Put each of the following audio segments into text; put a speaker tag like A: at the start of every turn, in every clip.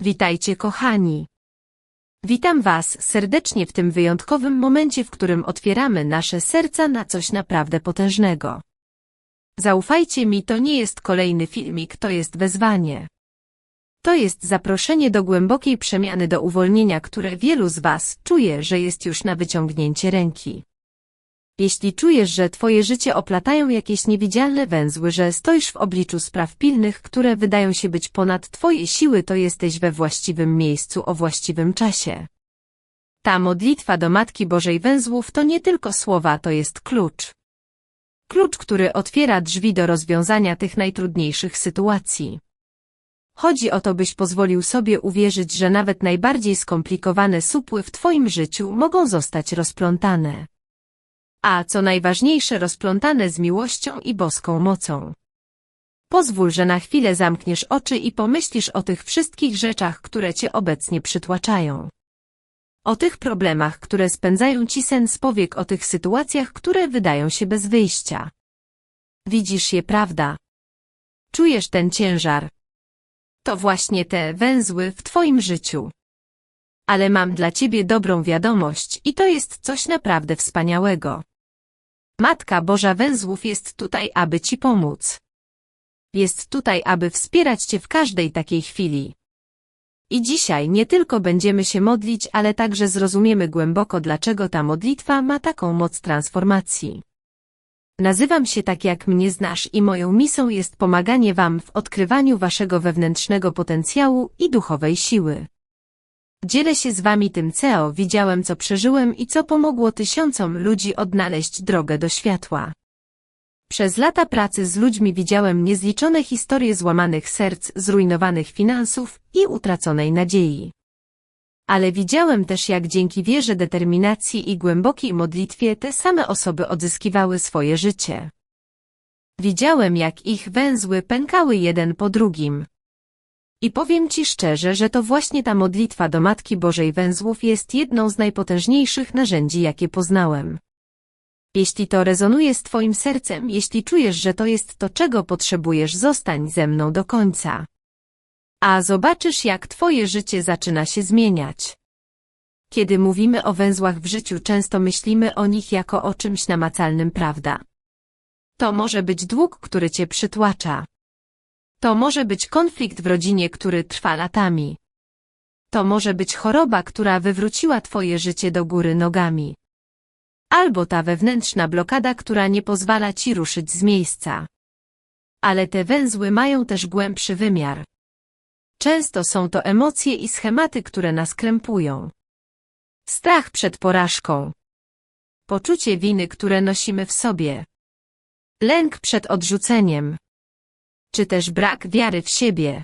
A: Witajcie kochani. Witam Was serdecznie w tym wyjątkowym momencie, w którym otwieramy nasze serca na coś naprawdę potężnego. Zaufajcie mi, to nie jest kolejny filmik, to jest wezwanie. To jest zaproszenie do głębokiej przemiany, do uwolnienia, które wielu z Was czuje, że jest już na wyciągnięcie ręki. Jeśli czujesz, że Twoje życie oplatają jakieś niewidzialne węzły, że stoisz w obliczu spraw pilnych, które wydają się być ponad Twoje siły, to jesteś we właściwym miejscu o właściwym czasie. Ta modlitwa do Matki Bożej Węzłów to nie tylko słowa, to jest klucz. Klucz, który otwiera drzwi do rozwiązania tych najtrudniejszych sytuacji. Chodzi o to, byś pozwolił sobie uwierzyć, że nawet najbardziej skomplikowane supły w Twoim życiu mogą zostać rozplątane a co najważniejsze rozplątane z miłością i boską mocą. Pozwól, że na chwilę zamkniesz oczy i pomyślisz o tych wszystkich rzeczach, które cię obecnie przytłaczają. O tych problemach, które spędzają ci sen z powiek, o tych sytuacjach, które wydają się bez wyjścia. Widzisz je, prawda? Czujesz ten ciężar. To właśnie te węzły w twoim życiu. Ale mam dla ciebie dobrą wiadomość i to jest coś naprawdę wspaniałego. Matka Boża Węzłów jest tutaj, aby Ci pomóc. Jest tutaj, aby wspierać Cię w każdej takiej chwili. I dzisiaj nie tylko będziemy się modlić, ale także zrozumiemy głęboko, dlaczego ta modlitwa ma taką moc transformacji. Nazywam się tak, jak mnie znasz i moją misją jest pomaganie Wam w odkrywaniu Waszego wewnętrznego potencjału i duchowej siły. Dzielę się z wami tym co widziałem co przeżyłem i co pomogło tysiącom ludzi odnaleźć drogę do światła. Przez lata pracy z ludźmi widziałem niezliczone historie złamanych serc, zrujnowanych finansów i utraconej nadziei. Ale widziałem też jak dzięki wierze determinacji i głębokiej modlitwie te same osoby odzyskiwały swoje życie. Widziałem jak ich węzły pękały jeden po drugim. I powiem Ci szczerze, że to właśnie ta modlitwa do Matki Bożej Węzłów jest jedną z najpotężniejszych narzędzi, jakie poznałem. Jeśli to rezonuje z Twoim sercem, jeśli czujesz, że to jest to, czego potrzebujesz, zostań ze mną do końca. A zobaczysz, jak Twoje życie zaczyna się zmieniać. Kiedy mówimy o węzłach w życiu, często myślimy o nich jako o czymś namacalnym, prawda? To może być dług, który Cię przytłacza. To może być konflikt w rodzinie, który trwa latami. To może być choroba, która wywróciła twoje życie do góry nogami. Albo ta wewnętrzna blokada, która nie pozwala ci ruszyć z miejsca. Ale te węzły mają też głębszy wymiar. Często są to emocje i schematy, które nas krępują. Strach przed porażką. Poczucie winy, które nosimy w sobie. Lęk przed odrzuceniem czy też brak wiary w siebie.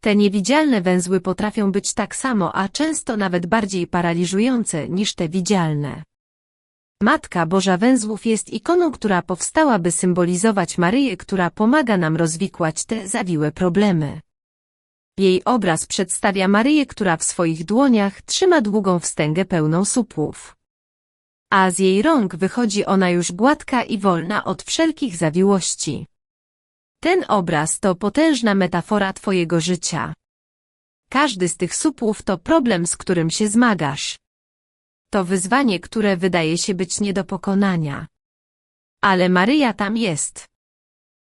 A: Te niewidzialne węzły potrafią być tak samo, a często nawet bardziej paraliżujące niż te widzialne. Matka Boża Węzłów jest ikoną, która powstała, by symbolizować Maryję, która pomaga nam rozwikłać te zawiłe problemy. Jej obraz przedstawia Maryję, która w swoich dłoniach trzyma długą wstęgę pełną supłów. A z jej rąk wychodzi ona już gładka i wolna od wszelkich zawiłości. Ten obraz to potężna metafora Twojego życia. Każdy z tych supłów to problem, z którym się zmagasz. To wyzwanie, które wydaje się być nie do pokonania. Ale Maryja tam jest.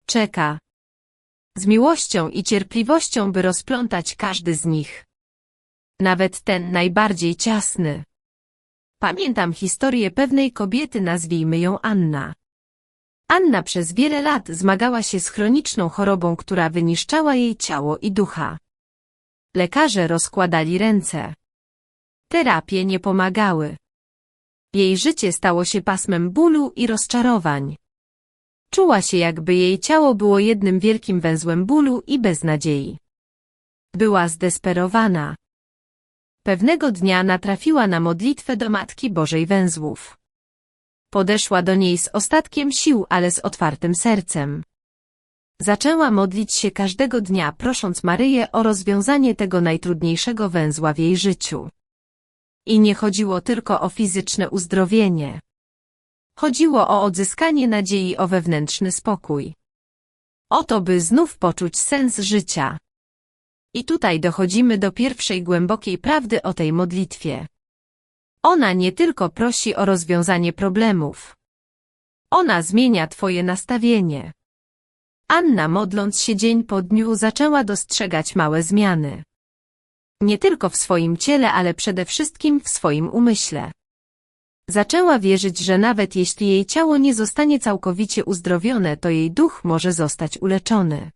A: Czeka. Z miłością i cierpliwością, by rozplątać każdy z nich. Nawet ten najbardziej ciasny. Pamiętam historię pewnej kobiety, nazwijmy ją Anna. Anna przez wiele lat zmagała się z chroniczną chorobą, która wyniszczała jej ciało i ducha. Lekarze rozkładali ręce. Terapie nie pomagały. Jej życie stało się pasmem bólu i rozczarowań. Czuła się jakby jej ciało było jednym wielkim węzłem bólu i beznadziei. Była zdesperowana. Pewnego dnia natrafiła na modlitwę do Matki Bożej Węzłów. Podeszła do niej z ostatkiem sił, ale z otwartym sercem. Zaczęła modlić się każdego dnia, prosząc Maryję o rozwiązanie tego najtrudniejszego węzła w jej życiu. I nie chodziło tylko o fizyczne uzdrowienie. Chodziło o odzyskanie nadziei o wewnętrzny spokój. O to, by znów poczuć sens życia. I tutaj dochodzimy do pierwszej głębokiej prawdy o tej modlitwie. Ona nie tylko prosi o rozwiązanie problemów. Ona zmienia twoje nastawienie. Anna modląc się dzień po dniu zaczęła dostrzegać małe zmiany. Nie tylko w swoim ciele, ale przede wszystkim w swoim umyśle. Zaczęła wierzyć, że nawet jeśli jej ciało nie zostanie całkowicie uzdrowione, to jej duch może zostać uleczony.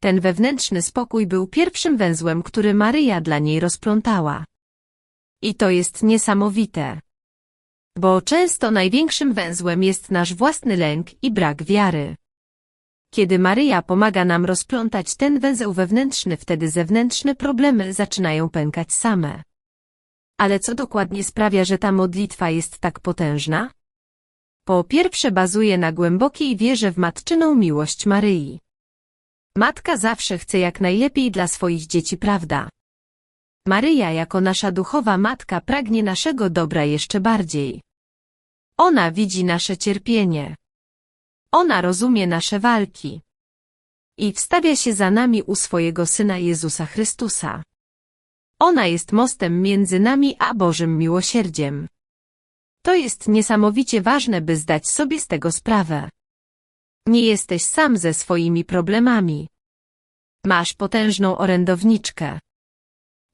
A: Ten wewnętrzny spokój był pierwszym węzłem, który Maryja dla niej rozplątała. I to jest niesamowite. Bo często największym węzłem jest nasz własny lęk i brak wiary. Kiedy Maryja pomaga nam rozplątać ten węzeł wewnętrzny, wtedy zewnętrzne problemy zaczynają pękać same. Ale co dokładnie sprawia, że ta modlitwa jest tak potężna? Po pierwsze bazuje na głębokiej wierze w matczyną miłość Maryi. Matka zawsze chce jak najlepiej dla swoich dzieci, prawda? Maryja jako nasza duchowa matka pragnie naszego dobra jeszcze bardziej. Ona widzi nasze cierpienie. Ona rozumie nasze walki. I wstawia się za nami u swojego Syna Jezusa Chrystusa. Ona jest mostem między nami a Bożym miłosierdziem. To jest niesamowicie ważne, by zdać sobie z tego sprawę. Nie jesteś sam ze swoimi problemami. Masz potężną orędowniczkę.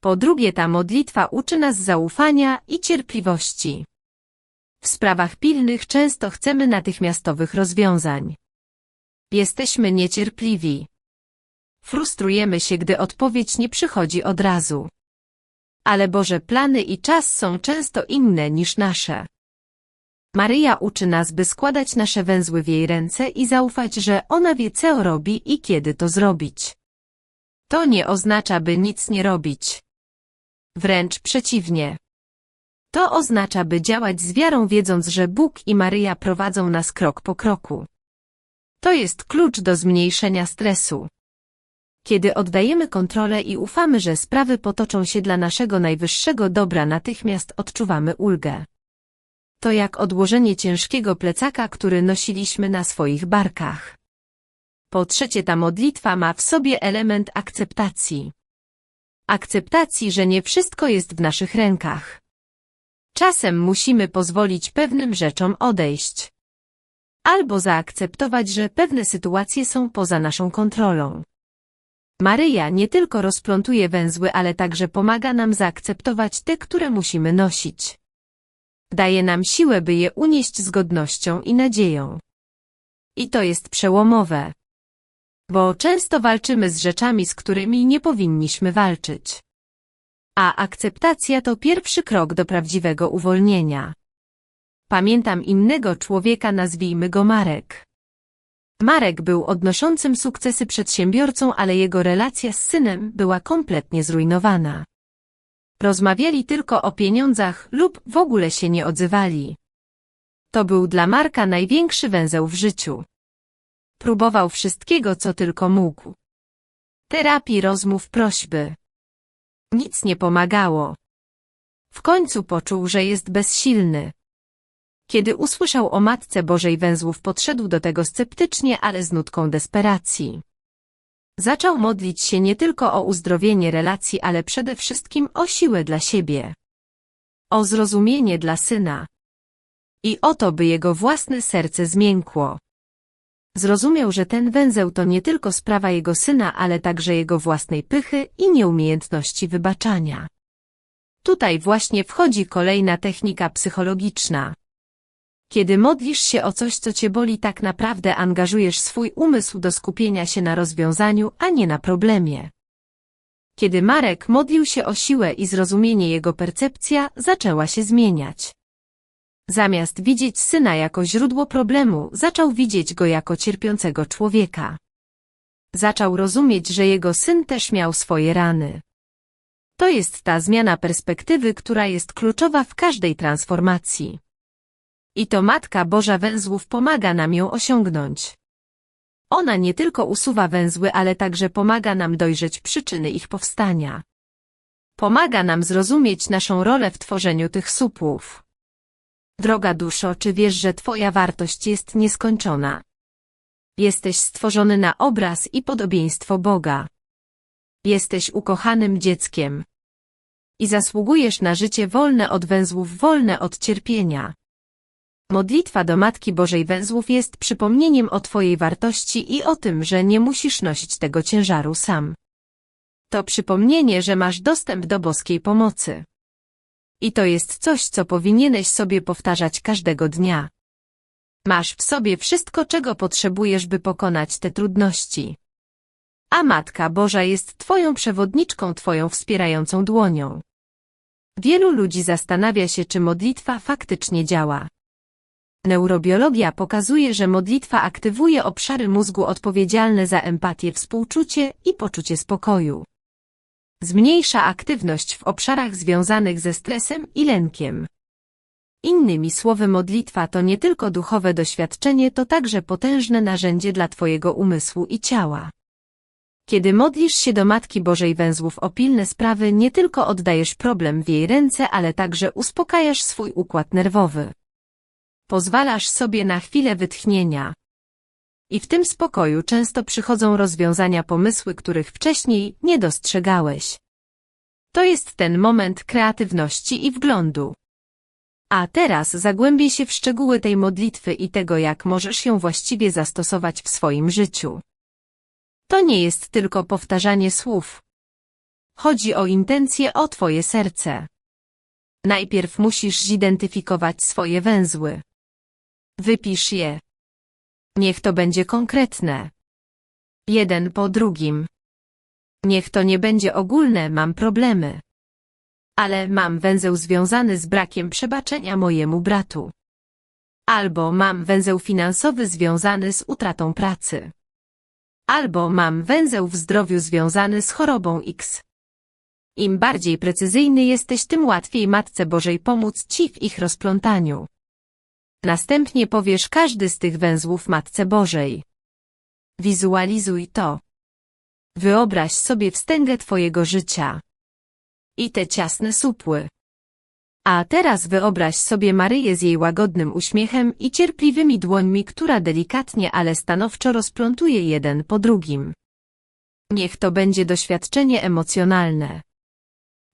A: Po drugie, ta modlitwa uczy nas zaufania i cierpliwości. W sprawach pilnych często chcemy natychmiastowych rozwiązań. Jesteśmy niecierpliwi. Frustrujemy się, gdy odpowiedź nie przychodzi od razu. Ale Boże plany i czas są często inne niż nasze. Maryja uczy nas, by składać nasze węzły w jej ręce i zaufać, że ona wie, co robi i kiedy to zrobić. To nie oznacza, by nic nie robić. Wręcz przeciwnie. To oznacza, by działać z wiarą, wiedząc, że Bóg i Maryja prowadzą nas krok po kroku. To jest klucz do zmniejszenia stresu. Kiedy oddajemy kontrolę i ufamy, że sprawy potoczą się dla naszego najwyższego dobra, natychmiast odczuwamy ulgę. To jak odłożenie ciężkiego plecaka, który nosiliśmy na swoich barkach. Po trzecie, ta modlitwa ma w sobie element akceptacji. Akceptacji, że nie wszystko jest w naszych rękach. Czasem musimy pozwolić pewnym rzeczom odejść. Albo zaakceptować, że pewne sytuacje są poza naszą kontrolą. Maryja nie tylko rozplątuje węzły, ale także pomaga nam zaakceptować te, które musimy nosić. Daje nam siłę, by je unieść z godnością i nadzieją. I to jest przełomowe. Bo często walczymy z rzeczami, z którymi nie powinniśmy walczyć. A akceptacja to pierwszy krok do prawdziwego uwolnienia. Pamiętam innego człowieka, nazwijmy go Marek. Marek był odnoszącym sukcesy przedsiębiorcą, ale jego relacja z synem była kompletnie zrujnowana. Rozmawiali tylko o pieniądzach lub w ogóle się nie odzywali. To był dla Marka największy węzeł w życiu. Próbował wszystkiego, co tylko mógł. Terapii, rozmów, prośby. Nic nie pomagało. W końcu poczuł, że jest bezsilny. Kiedy usłyszał o Matce Bożej Węzłów podszedł do tego sceptycznie, ale z nutką desperacji. Zaczął modlić się nie tylko o uzdrowienie relacji, ale przede wszystkim o siłę dla siebie. O zrozumienie dla syna. I o to, by jego własne serce zmiękło. Zrozumiał, że ten węzeł to nie tylko sprawa jego syna, ale także jego własnej pychy i nieumiejętności wybaczania. Tutaj właśnie wchodzi kolejna technika psychologiczna. Kiedy modlisz się o coś, co cię boli, tak naprawdę angażujesz swój umysł do skupienia się na rozwiązaniu, a nie na problemie. Kiedy Marek modlił się o siłę i zrozumienie jego percepcja zaczęła się zmieniać. Zamiast widzieć syna jako źródło problemu, zaczął widzieć go jako cierpiącego człowieka. Zaczął rozumieć, że jego syn też miał swoje rany. To jest ta zmiana perspektywy, która jest kluczowa w każdej transformacji. I to Matka Boża Węzłów pomaga nam ją osiągnąć. Ona nie tylko usuwa węzły, ale także pomaga nam dojrzeć przyczyny ich powstania. Pomaga nam zrozumieć naszą rolę w tworzeniu tych supłów. Droga duszo, czy wiesz, że Twoja wartość jest nieskończona? Jesteś stworzony na obraz i podobieństwo Boga. Jesteś ukochanym dzieckiem. I zasługujesz na życie wolne od węzłów, wolne od cierpienia. Modlitwa do Matki Bożej Węzłów jest przypomnieniem o Twojej wartości i o tym, że nie musisz nosić tego ciężaru sam. To przypomnienie, że masz dostęp do boskiej pomocy. I to jest coś, co powinieneś sobie powtarzać każdego dnia. Masz w sobie wszystko, czego potrzebujesz, by pokonać te trudności. A Matka Boża jest Twoją przewodniczką, Twoją wspierającą dłonią. Wielu ludzi zastanawia się, czy modlitwa faktycznie działa. Neurobiologia pokazuje, że modlitwa aktywuje obszary mózgu odpowiedzialne za empatię, współczucie i poczucie spokoju. Zmniejsza aktywność w obszarach związanych ze stresem i lękiem. Innymi słowy modlitwa to nie tylko duchowe doświadczenie, to także potężne narzędzie dla Twojego umysłu i ciała. Kiedy modlisz się do Matki Bożej Węzłów o pilne sprawy, nie tylko oddajesz problem w jej ręce, ale także uspokajasz swój układ nerwowy. Pozwalasz sobie na chwilę wytchnienia. I w tym spokoju często przychodzą rozwiązania pomysły, których wcześniej nie dostrzegałeś. To jest ten moment kreatywności i wglądu. A teraz zagłębię się w szczegóły tej modlitwy i tego, jak możesz ją właściwie zastosować w swoim życiu. To nie jest tylko powtarzanie słów. Chodzi o intencje, o Twoje serce. Najpierw musisz zidentyfikować swoje węzły. Wypisz je. Niech to będzie konkretne. Jeden po drugim. Niech to nie będzie ogólne, mam problemy. Ale mam węzeł związany z brakiem przebaczenia mojemu bratu. Albo mam węzeł finansowy związany z utratą pracy. Albo mam węzeł w zdrowiu związany z chorobą X. Im bardziej precyzyjny jesteś, tym łatwiej Matce Bożej pomóc Ci w ich rozplątaniu. Następnie powiesz każdy z tych węzłów Matce Bożej. Wizualizuj to. Wyobraź sobie wstęgę Twojego życia. I te ciasne supły. A teraz wyobraź sobie Maryję z jej łagodnym uśmiechem i cierpliwymi dłońmi, która delikatnie, ale stanowczo rozplątuje jeden po drugim. Niech to będzie doświadczenie emocjonalne.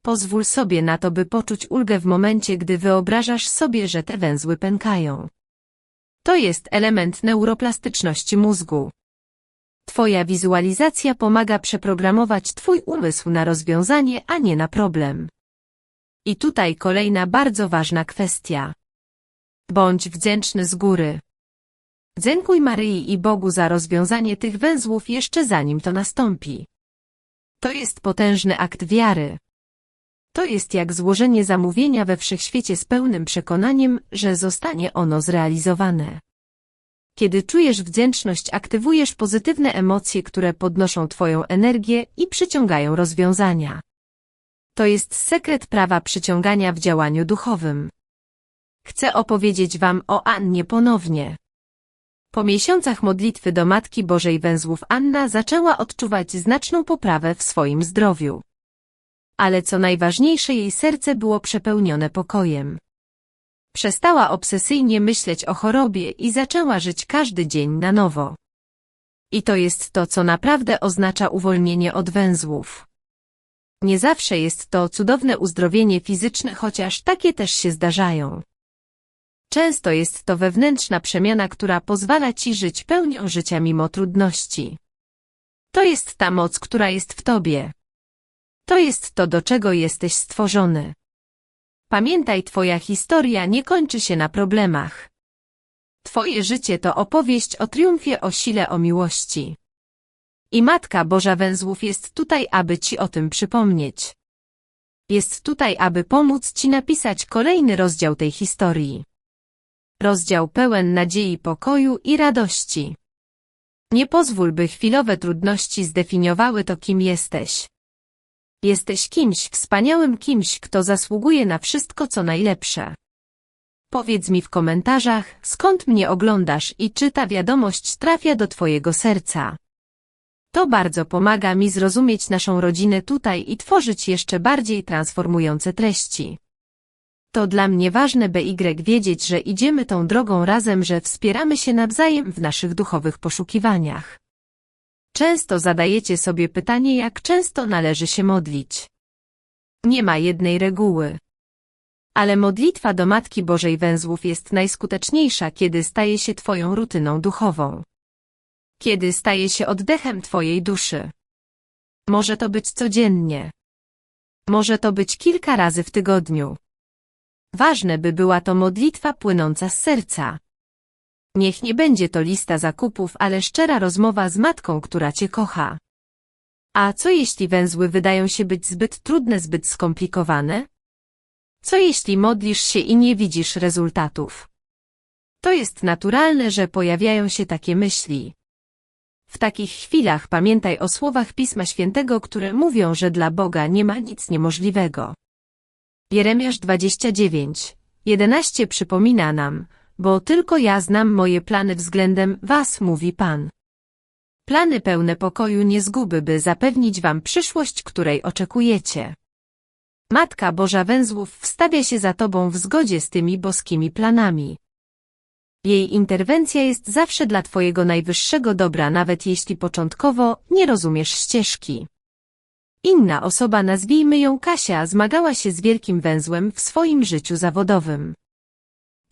A: Pozwól sobie na to, by poczuć ulgę w momencie, gdy wyobrażasz sobie, że te węzły pękają. To jest element neuroplastyczności mózgu. Twoja wizualizacja pomaga przeprogramować Twój umysł na rozwiązanie, a nie na problem. I tutaj kolejna bardzo ważna kwestia. Bądź wdzięczny z góry. Dziękuj Maryi i Bogu za rozwiązanie tych węzłów jeszcze zanim to nastąpi. To jest potężny akt wiary. To jest jak złożenie zamówienia we wszechświecie z pełnym przekonaniem, że zostanie ono zrealizowane. Kiedy czujesz wdzięczność, aktywujesz pozytywne emocje, które podnoszą Twoją energię i przyciągają rozwiązania. To jest sekret prawa przyciągania w działaniu duchowym. Chcę opowiedzieć Wam o Annie ponownie. Po miesiącach modlitwy do Matki Bożej Węzłów Anna zaczęła odczuwać znaczną poprawę w swoim zdrowiu. Ale co najważniejsze jej serce było przepełnione pokojem. Przestała obsesyjnie myśleć o chorobie i zaczęła żyć każdy dzień na nowo. I to jest to, co naprawdę oznacza uwolnienie od węzłów. Nie zawsze jest to cudowne uzdrowienie fizyczne, chociaż takie też się zdarzają. Często jest to wewnętrzna przemiana, która pozwala ci żyć pełnią życia mimo trudności. To jest ta moc, która jest w tobie. To jest to, do czego jesteś stworzony. Pamiętaj, twoja historia nie kończy się na problemach. Twoje życie to opowieść o triumfie, o sile, o miłości. I Matka Boża Węzłów jest tutaj, aby Ci o tym przypomnieć. Jest tutaj, aby pomóc Ci napisać kolejny rozdział tej historii. Rozdział pełen nadziei, pokoju i radości. Nie pozwól, by chwilowe trudności zdefiniowały to, kim jesteś. Jesteś kimś wspaniałym kimś, kto zasługuje na wszystko, co najlepsze. Powiedz mi w komentarzach, skąd mnie oglądasz i czy ta wiadomość trafia do Twojego serca. To bardzo pomaga mi zrozumieć naszą rodzinę tutaj i tworzyć jeszcze bardziej transformujące treści. To dla mnie ważne, by Y wiedzieć, że idziemy tą drogą razem, że wspieramy się nawzajem w naszych duchowych poszukiwaniach. Często zadajecie sobie pytanie, jak często należy się modlić. Nie ma jednej reguły. Ale modlitwa do Matki Bożej Węzłów jest najskuteczniejsza, kiedy staje się Twoją rutyną duchową. Kiedy staje się oddechem Twojej duszy. Może to być codziennie. Może to być kilka razy w tygodniu. Ważne by była to modlitwa płynąca z serca. Niech nie będzie to lista zakupów, ale szczera rozmowa z matką, która cię kocha. A co jeśli węzły wydają się być zbyt trudne, zbyt skomplikowane? Co jeśli modlisz się i nie widzisz rezultatów? To jest naturalne, że pojawiają się takie myśli. W takich chwilach pamiętaj o słowach Pisma Świętego, które mówią, że dla Boga nie ma nic niemożliwego. Jeremiasz 29, 11 przypomina nam, bo tylko ja znam moje plany względem was, mówi Pan. Plany pełne pokoju nie zguby, by zapewnić wam przyszłość, której oczekujecie. Matka Boża Węzłów wstawia się za tobą w zgodzie z tymi boskimi planami. Jej interwencja jest zawsze dla twojego najwyższego dobra, nawet jeśli początkowo nie rozumiesz ścieżki. Inna osoba, nazwijmy ją Kasia, zmagała się z wielkim węzłem w swoim życiu zawodowym.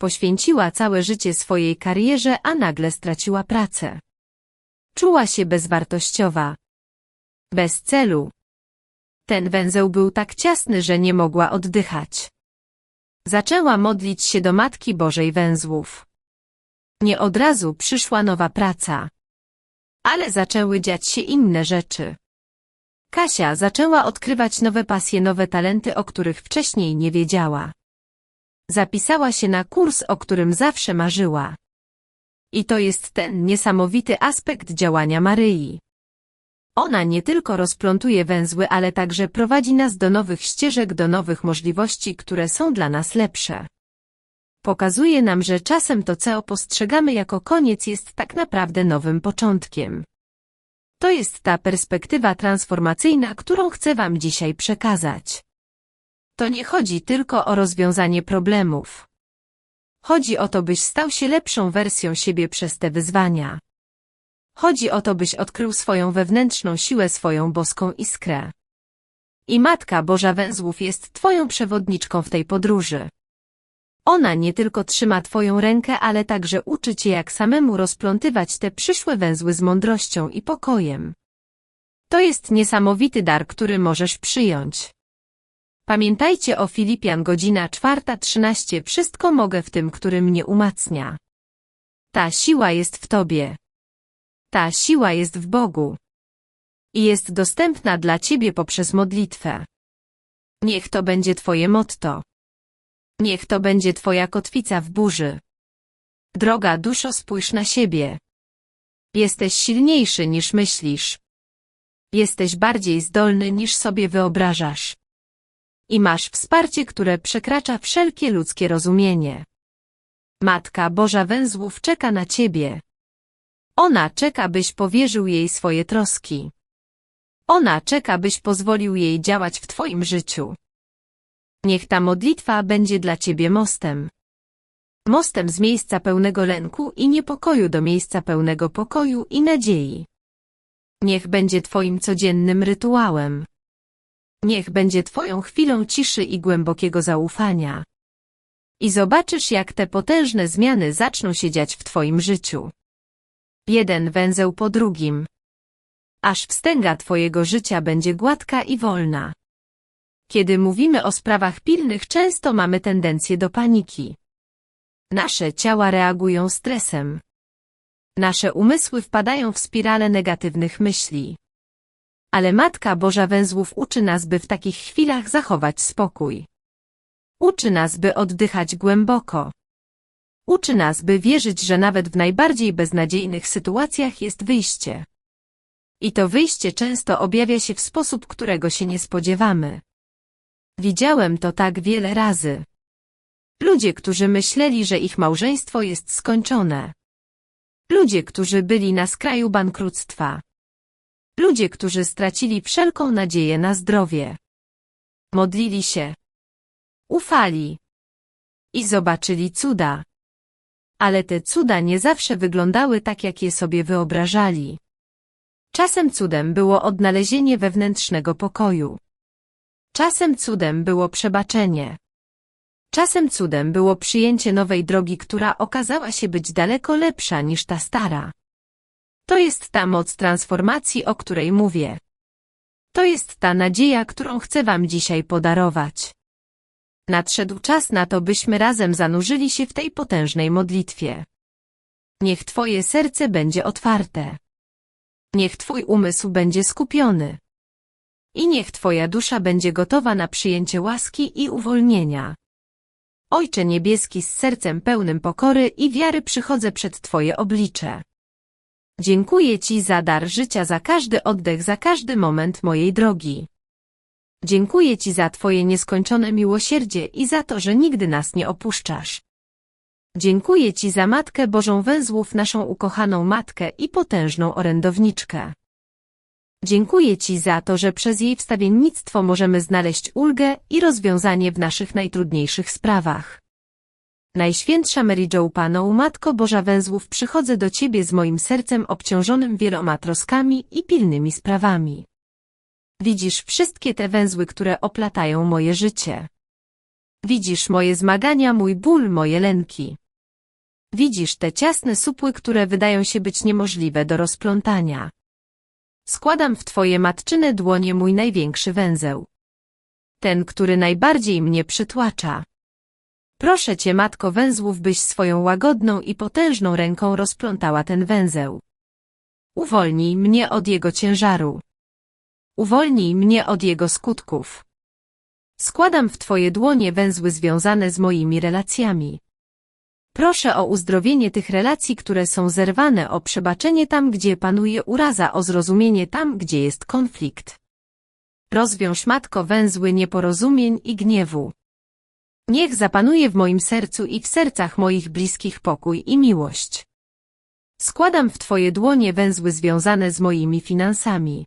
A: Poświęciła całe życie swojej karierze, a nagle straciła pracę. Czuła się bezwartościowa. Bez celu. Ten węzeł był tak ciasny, że nie mogła oddychać. Zaczęła modlić się do Matki Bożej Węzłów. Nie od razu przyszła nowa praca. Ale zaczęły dziać się inne rzeczy. Kasia zaczęła odkrywać nowe pasje, nowe talenty, o których wcześniej nie wiedziała. Zapisała się na kurs, o którym zawsze marzyła. I to jest ten niesamowity aspekt działania Maryi. Ona nie tylko rozplątuje węzły, ale także prowadzi nas do nowych ścieżek, do nowych możliwości, które są dla nas lepsze. Pokazuje nam, że czasem to, co postrzegamy jako koniec, jest tak naprawdę nowym początkiem. To jest ta perspektywa transformacyjna, którą chcę Wam dzisiaj przekazać. To nie chodzi tylko o rozwiązanie problemów. Chodzi o to, byś stał się lepszą wersją siebie przez te wyzwania. Chodzi o to, byś odkrył swoją wewnętrzną siłę, swoją boską iskrę. I Matka Boża Węzłów jest Twoją przewodniczką w tej podróży. Ona nie tylko trzyma Twoją rękę, ale także uczy Cię, jak samemu rozplątywać te przyszłe węzły z mądrością i pokojem. To jest niesamowity dar, który możesz przyjąć. Pamiętajcie o Filipian godzina 4.13 Wszystko mogę w tym, który mnie umacnia. Ta siła jest w Tobie. Ta siła jest w Bogu. I jest dostępna dla Ciebie poprzez modlitwę. Niech to będzie Twoje motto. Niech to będzie Twoja kotwica w burzy. Droga duszo spójrz na siebie. Jesteś silniejszy niż myślisz. Jesteś bardziej zdolny niż sobie wyobrażasz. I masz wsparcie, które przekracza wszelkie ludzkie rozumienie. Matka Boża Węzłów czeka na Ciebie. Ona czeka, byś powierzył jej swoje troski. Ona czeka, byś pozwolił jej działać w Twoim życiu. Niech ta modlitwa będzie dla Ciebie mostem. Mostem z miejsca pełnego lęku i niepokoju do miejsca pełnego pokoju i nadziei. Niech będzie Twoim codziennym rytuałem. Niech będzie Twoją chwilą ciszy i głębokiego zaufania. I zobaczysz, jak te potężne zmiany zaczną się dziać w Twoim życiu. Jeden węzeł po drugim. Aż wstęga Twojego życia będzie gładka i wolna. Kiedy mówimy o sprawach pilnych, często mamy tendencję do paniki. Nasze ciała reagują stresem. Nasze umysły wpadają w spirale negatywnych myśli. Ale Matka Boża Węzłów uczy nas, by w takich chwilach zachować spokój. Uczy nas, by oddychać głęboko. Uczy nas, by wierzyć, że nawet w najbardziej beznadziejnych sytuacjach jest wyjście. I to wyjście często objawia się w sposób, którego się nie spodziewamy. Widziałem to tak wiele razy. Ludzie, którzy myśleli, że ich małżeństwo jest skończone. Ludzie, którzy byli na skraju bankructwa. Ludzie, którzy stracili wszelką nadzieję na zdrowie. Modlili się. Ufali. I zobaczyli cuda. Ale te cuda nie zawsze wyglądały tak, jak je sobie wyobrażali. Czasem cudem było odnalezienie wewnętrznego pokoju. Czasem cudem było przebaczenie. Czasem cudem było przyjęcie nowej drogi, która okazała się być daleko lepsza niż ta stara. To jest ta moc transformacji, o której mówię. To jest ta nadzieja, którą chcę Wam dzisiaj podarować. Nadszedł czas na to, byśmy razem zanurzyli się w tej potężnej modlitwie. Niech Twoje serce będzie otwarte. Niech Twój umysł będzie skupiony. I niech Twoja dusza będzie gotowa na przyjęcie łaski i uwolnienia. Ojcze Niebieski z sercem pełnym pokory i wiary przychodzę przed Twoje oblicze. Dziękuję Ci za dar życia, za każdy oddech, za każdy moment mojej drogi. Dziękuję Ci za Twoje nieskończone miłosierdzie i za to, że nigdy nas nie opuszczasz. Dziękuję Ci za Matkę Bożą Węzłów, naszą ukochaną Matkę i potężną orędowniczkę. Dziękuję Ci za to, że przez jej wstawiennictwo możemy znaleźć ulgę i rozwiązanie w naszych najtrudniejszych sprawach. Najświętsza Mary Jo Paną, Matko Boża Węzłów, przychodzę do Ciebie z moim sercem obciążonym wieloma troskami i pilnymi sprawami. Widzisz wszystkie te węzły, które oplatają moje życie. Widzisz moje zmagania, mój ból, moje lęki. Widzisz te ciasne supły, które wydają się być niemożliwe do rozplątania. Składam w Twoje matczyne dłonie mój największy węzeł. Ten, który najbardziej mnie przytłacza. Proszę Cię, Matko Węzłów, byś swoją łagodną i potężną ręką rozplątała ten węzeł. Uwolnij mnie od jego ciężaru. Uwolnij mnie od jego skutków. Składam w Twoje dłonie węzły związane z moimi relacjami. Proszę o uzdrowienie tych relacji, które są zerwane, o przebaczenie tam, gdzie panuje uraza, o zrozumienie tam, gdzie jest konflikt. Rozwiąż, Matko, węzły nieporozumień i gniewu. Niech zapanuje w moim sercu i w sercach moich bliskich pokój i miłość. Składam w Twoje dłonie węzły związane z moimi finansami.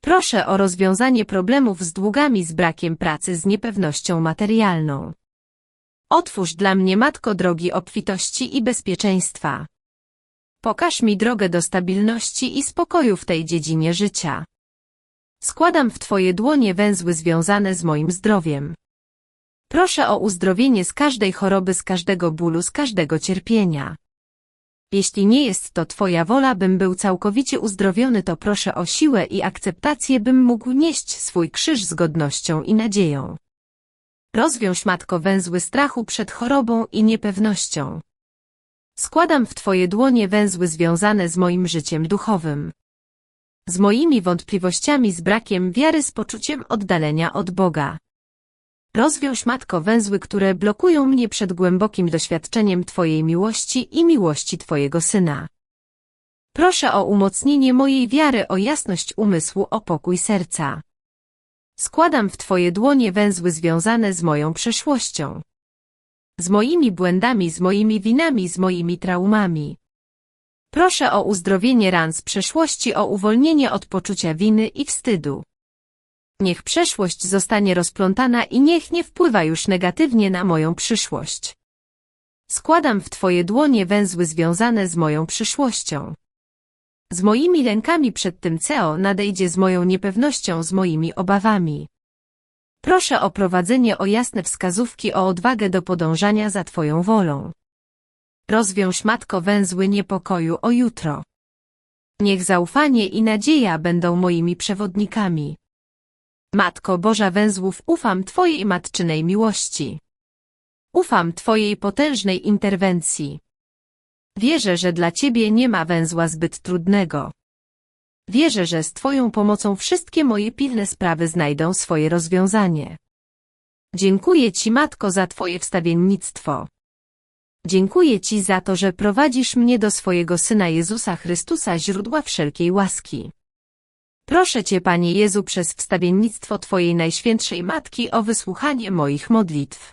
A: Proszę o rozwiązanie problemów z długami, z brakiem pracy, z niepewnością materialną. Otwórz dla mnie, Matko drogi obfitości i bezpieczeństwa. Pokaż mi drogę do stabilności i spokoju w tej dziedzinie życia. Składam w Twoje dłonie węzły związane z moim zdrowiem. Proszę o uzdrowienie z każdej choroby, z każdego bólu, z każdego cierpienia. Jeśli nie jest to Twoja wola, bym był całkowicie uzdrowiony, to proszę o siłę i akceptację, bym mógł nieść swój krzyż z godnością i nadzieją. Rozwiąż, Matko, węzły strachu przed chorobą i niepewnością. Składam w Twoje dłonie węzły związane z moim życiem duchowym. Z moimi wątpliwościami, z brakiem wiary, z poczuciem oddalenia od Boga. Rozwiąż, Matko, węzły, które blokują mnie przed głębokim doświadczeniem Twojej miłości i miłości Twojego Syna. Proszę o umocnienie mojej wiary, o jasność umysłu, o pokój serca. Składam w Twoje dłonie węzły związane z moją przeszłością. Z moimi błędami, z moimi winami, z moimi traumami. Proszę o uzdrowienie ran z przeszłości, o uwolnienie od poczucia winy i wstydu. Niech przeszłość zostanie rozplątana i niech nie wpływa już negatywnie na moją przyszłość. Składam w Twoje dłonie węzły związane z moją przyszłością. Z moimi lękami przed tym CEO nadejdzie z moją niepewnością, z moimi obawami. Proszę o prowadzenie o jasne wskazówki, o odwagę do podążania za Twoją wolą. Rozwiąż matko węzły niepokoju o jutro. Niech zaufanie i nadzieja będą moimi przewodnikami. Matko Boża węzłów, ufam Twojej matczynej miłości. Ufam Twojej potężnej interwencji. Wierzę, że dla Ciebie nie ma węzła zbyt trudnego. Wierzę, że z Twoją pomocą wszystkie moje pilne sprawy znajdą swoje rozwiązanie. Dziękuję Ci, Matko, za Twoje wstawiennictwo. Dziękuję Ci za to, że prowadzisz mnie do swojego Syna Jezusa Chrystusa, źródła wszelkiej łaski. Proszę Cię, Panie Jezu, przez wstawiennictwo Twojej Najświętszej Matki o wysłuchanie moich modlitw.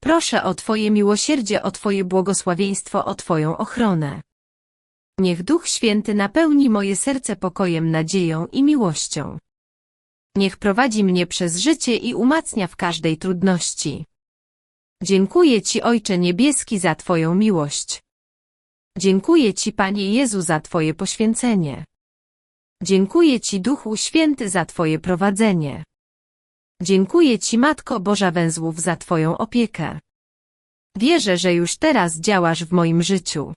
A: Proszę o Twoje miłosierdzie, o Twoje błogosławieństwo, o Twoją ochronę. Niech Duch Święty napełni moje serce pokojem, nadzieją i miłością. Niech prowadzi mnie przez życie i umacnia w każdej trudności. Dziękuję Ci, Ojcze Niebieski, za Twoją miłość. Dziękuję Ci, Panie Jezu, za Twoje poświęcenie. Dziękuję Ci, Duchu Święty, za Twoje prowadzenie. Dziękuję Ci, Matko Boża Węzłów, za Twoją opiekę. Wierzę, że już teraz działasz w moim życiu.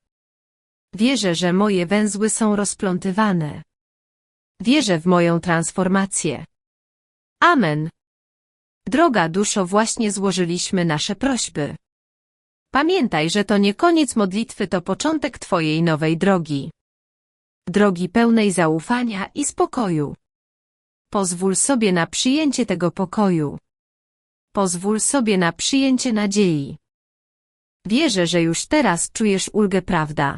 A: Wierzę, że moje węzły są rozplątywane. Wierzę w moją transformację. Amen. Droga duszo, właśnie złożyliśmy nasze prośby. Pamiętaj, że to nie koniec modlitwy, to początek Twojej nowej drogi. Drogi pełnej zaufania i spokoju. Pozwól sobie na przyjęcie tego pokoju. Pozwól sobie na przyjęcie nadziei. Wierzę, że już teraz czujesz ulgę, prawda?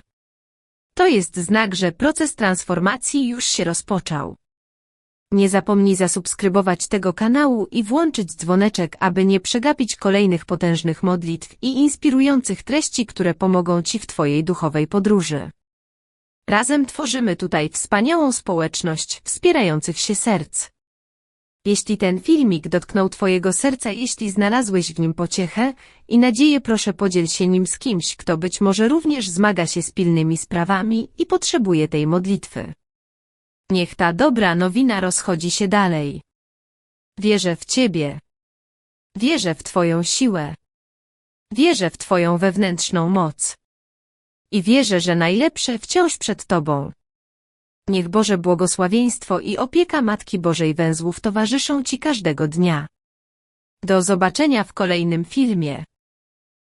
A: To jest znak, że proces transformacji już się rozpoczął. Nie zapomnij zasubskrybować tego kanału i włączyć dzwoneczek, aby nie przegapić kolejnych potężnych modlitw i inspirujących treści, które pomogą Ci w Twojej duchowej podróży. Razem tworzymy tutaj wspaniałą społeczność wspierających się serc. Jeśli ten filmik dotknął Twojego serca, jeśli znalazłeś w nim pociechę i nadzieję, proszę podziel się nim z kimś, kto być może również zmaga się z pilnymi sprawami i potrzebuje tej modlitwy. Niech ta dobra nowina rozchodzi się dalej. Wierzę w Ciebie. Wierzę w Twoją siłę. Wierzę w Twoją wewnętrzną moc. I wierzę, że najlepsze wciąż przed Tobą. Niech Boże błogosławieństwo i opieka Matki Bożej Węzłów towarzyszą Ci każdego dnia. Do zobaczenia w kolejnym filmie.